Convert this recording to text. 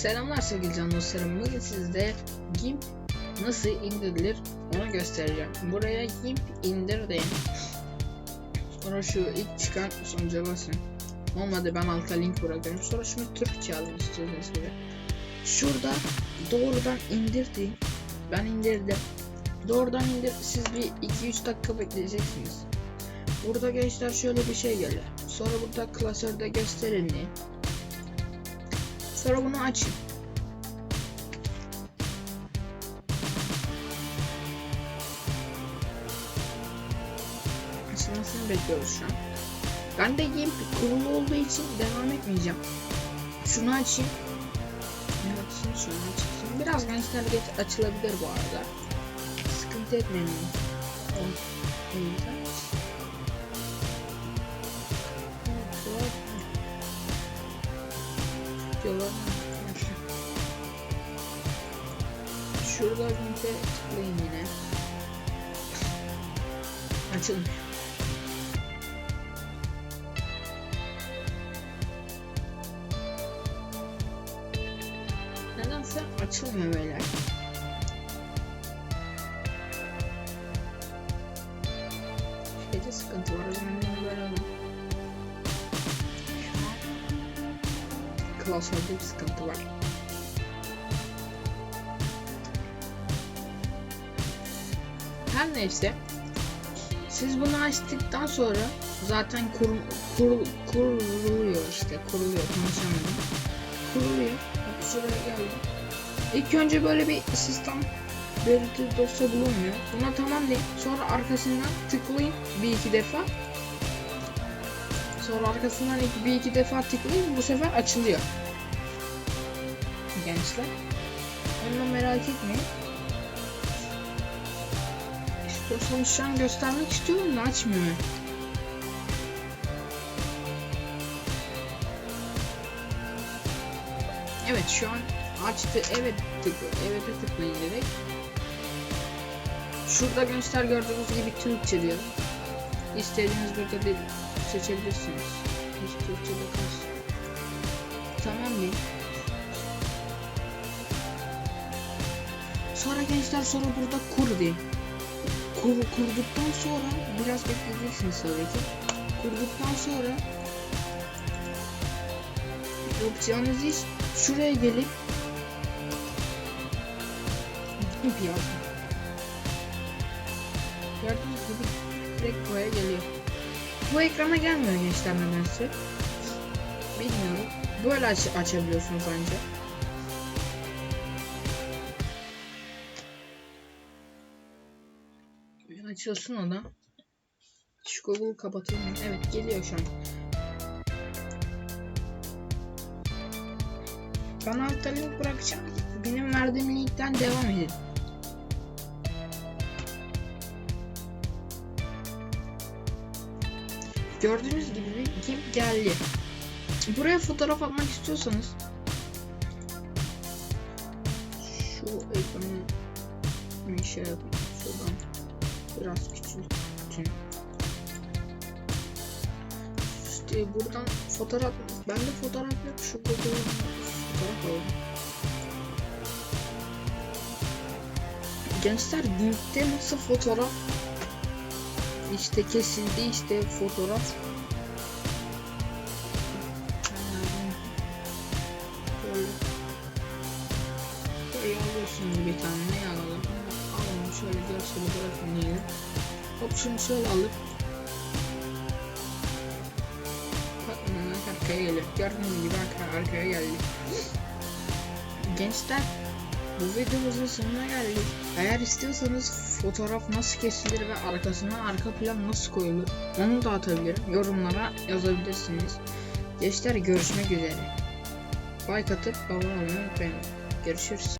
Selamlar sevgili can dostlarım. Bugün sizde GIMP nasıl indirilir onu göstereceğim. Buraya GIMP indir deyin. Sonra şu ilk çıkan sonuca basın. Olmadı ben alta link bırakıyorum. Sonra şunu Türkçe alın istediğiniz gibi. Şurada doğrudan indir deyin. Ben indirdim. Doğrudan indir. Siz bir 2-3 dakika bekleyeceksiniz. Burada gençler şöyle bir şey geliyor. Sonra burada klasörde gösterin deyin. Sonra bunu açın. Açılmasını bekliyoruz şu an. Ben de game kurulu olduğu için devam etmeyeceğim. Şunu açayım. Ne açayım şunu açayım. Biraz gençler geç açılabilir bu arada. Sıkıntı etmeyin. O, o Videolar Şurada linke tıklayın yine. Açılmıyor. Nedense açılmıyor böyle. Şeyde sıkıntı var. O zaman böyle Klasörde bir sıkıntı var. Her neyse. Siz bunu açtıktan sonra zaten kur, kur, kuruluyor işte. Kuruluyor. Konuşamadım. Kuruluyor. Bak şuraya geldim. İlk önce böyle bir sistem belirti dosya bulunmuyor. Buna tamam deyin. Sonra arkasından tıklayın bir iki defa. Sonra arkasından iki, bir iki defa tıklayın. Bu sefer açılıyor. Gençler. Ondan merak etmeyin. İstiyorsanız şu an göstermek istiyorum da açmıyor. Evet şu an açtı. Evet tıklı. Evet tıklayın direkt. Şurada gençler gördüğünüz gibi Türkçe diyor. İstediğiniz burada dil seçebilirsiniz. Hiç Türkçe'de kalsın. Tamam mı? Sonra gençler sonra burada kur diye. Kur, kurduktan sonra biraz bekleyeceksiniz tabii ki. Kurduktan sonra yapacağınız iş şuraya gelip Gimp yazın. Direkt buraya geliyor. Bu ekrana gelmiyor gençler nedense. Bilmiyorum. Böyle aç açabiliyorsunuz ancak. Açılsın o da. Şu Google'u kapatalım. Evet geliyor şu an. Ben altta link bırakacağım. Benim verdiğim linkten devam edin. Gördüğünüz gibi bir GIMP geldi. Buraya fotoğraf atmak istiyorsanız şu ekranı bir şey yapayım. Şuradan biraz küçültün. İşte buradan fotoğraf bende fotoğraf yok şu Google'dan fotoğraf alalım. Gençler GIMP'te nasıl fotoğraf işte kesildi işte fotoğraf. Böyle böyle alıyorsunuz bir tane ne alalım? Alalım şöyle görseli bırakın diyelim. Hop şunu şöyle alıp. Bakın arkaya geliyor gördüğünüz gibi arka, arkaya geldi gençler bu videomuzun sonuna geldik. Eğer istiyorsanız fotoğraf nasıl kesilir ve arkasına arka plan nasıl koyulur onu da atabilirim. Yorumlara yazabilirsiniz. Gençler görüşmek üzere. Like atıp abone olmayı unutmayın. Görüşürüz.